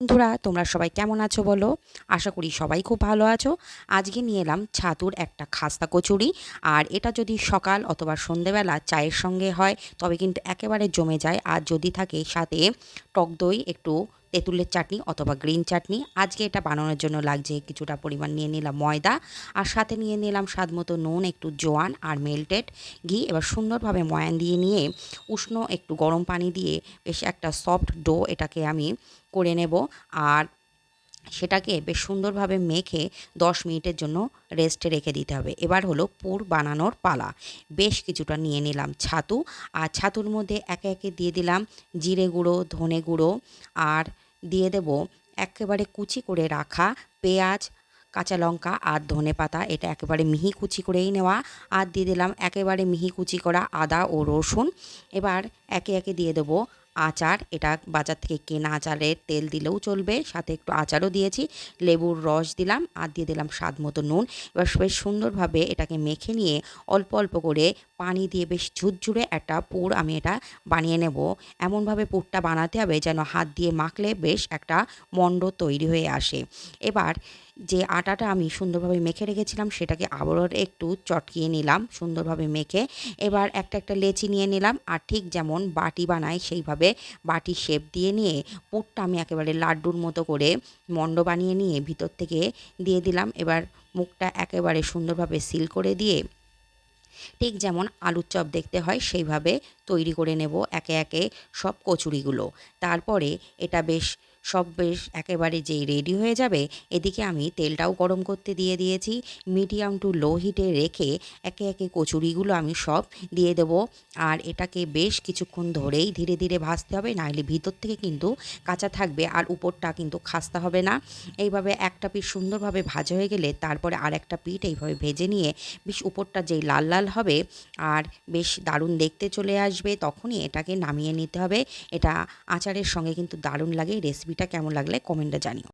বন্ধুরা, তোমরা সবাই কেমন আছো বলো? আশা করি সবাই খুব ভালো আছো। আজকে নিয়ে এলাম ছাতুর একটা খাস্তা কচুরি। আর এটা যদি সকাল অথবা সন্ধেবেলা চায়ের সঙ্গে হয়, তবে কিন্তু একেবারে জমে যায়। আর যদি থাকে সাথে টক দই, একটু তেঁতুলের চাটনি অথবা গ্রিন চাটনি। আজকে এটা বানানোর জন্য লাগছে কিছুটা পরিমাণ নিয়ে নিলাম ময়দা আর সাথে নিয়ে নিলাম স্বাদ মতো নুন, একটু জোয়ান আর মেল্টেড ঘি। এবার সুন্দরভাবে ময়ান দিয়ে নিয়ে উষ্ণ একটু গরম পানি দিয়ে বেশ একটা সফট ডো এটাকে আমি করে নেব। আর সেটাকে বেশ সুন্দরভাবে মেখে দশ মিনিটের জন্য রেস্টে রেখে দিতে হবে। এবার হলো পুর বানানোর পালা। বেশ কিছুটা নিয়ে নিলাম ছাতু। আর ছাতুর মধ্যে একে একে দিয়ে দিলাম জিরে গুঁড়ো, ধনে গুঁড়ো। আর দিয়ে দেব একেবারে কুচি করে রাখা পেঁয়াজ, কাঁচা লঙ্কা আর ধনে পাতা। এটা একেবারে মিহি কুচি করেই নেওয়া। আর দিয়ে দিলাম একেবারে মিহি কুচি করা আদা ও রসুন। এবার একে একে দিয়ে দেবো আচার, এটা বাজার থেকে কেনা আচারের তেল দিলেও চলবে, সাথে একটু আচারও দিয়েছি, লেবুর রস দিলাম, আর দিয়ে দিলাম স্বাদ মতো নুন। এবার বেশ সুন্দরভাবে এটাকে মেখে নিয়ে অল্প অল্প করে পানি দিয়ে বেশ ঝুরঝুরে একটা পুর আমি এটা বানিয়ে নেব। এমনভাবে পুরটা বানাতে হবে যেন হাত দিয়ে মাখলে বেশ একটা মণ্ড তৈরি হয়ে আসে। এবার যে আটাটা আমি সুন্দরভাবে মেখে রেখেছিলাম, সেটাকে আবারও একটু চটকিয়ে নিলাম সুন্দরভাবে মেখে। এবার একটা একটা লেচি নিয়ে নিলাম আর ঠিক যেমন বাটি বানাই, সেইভাবে বাটি শেপ দিয়ে নিয়ে পুরটা আমি একেবারে লাড্ডুর মতো করে মণ্ড বানিয়ে নিয়ে ভিতর থেকে দিয়ে দিলাম। এবার মুখটা একেবারে সুন্দরভাবে সিল করে দিয়ে ঠিক যেমন আলুর চপ দেখতে হয়, সেইভাবে তৈরি করে নেব একে একে সব কচুরিগুলো। তারপরে এটা বেশ সব বেশ একেবারে যেই রেডি হয়ে যাবে, এদিকে আমি তেলটাও গরম করতে দিয়ে দিয়েছি। মিডিয়াম টু লো হিটে রেখে একে একে কচুরিগুলো আমি সব দিয়ে দেবো। আর এটাকে বেশ কিছুক্ষণ ধরেই ধীরে ধীরে ভাজতে হবে, নাহলে ভিতর থেকে কিন্তু কাঁচা থাকবে আর উপরটা কিন্তু খাস্তা হবে না। এইভাবে একটা পিঠ সুন্দরভাবে ভাজা হয়ে গেলে তারপরে আর একটা পিঠ এইভাবে ভেজে নিয়ে বেশ উপরটা যেই লাল লাল হবে আর বেশ দারুণ দেখতে চলে আসবে, তখনই এটাকে নামিয়ে নিতে হবে। এটা আচারের সঙ্গে কিন্তু দারুণ লাগে রেসিপি রেসিপিটা কেমন লাগলে কমেন্টে জানিও।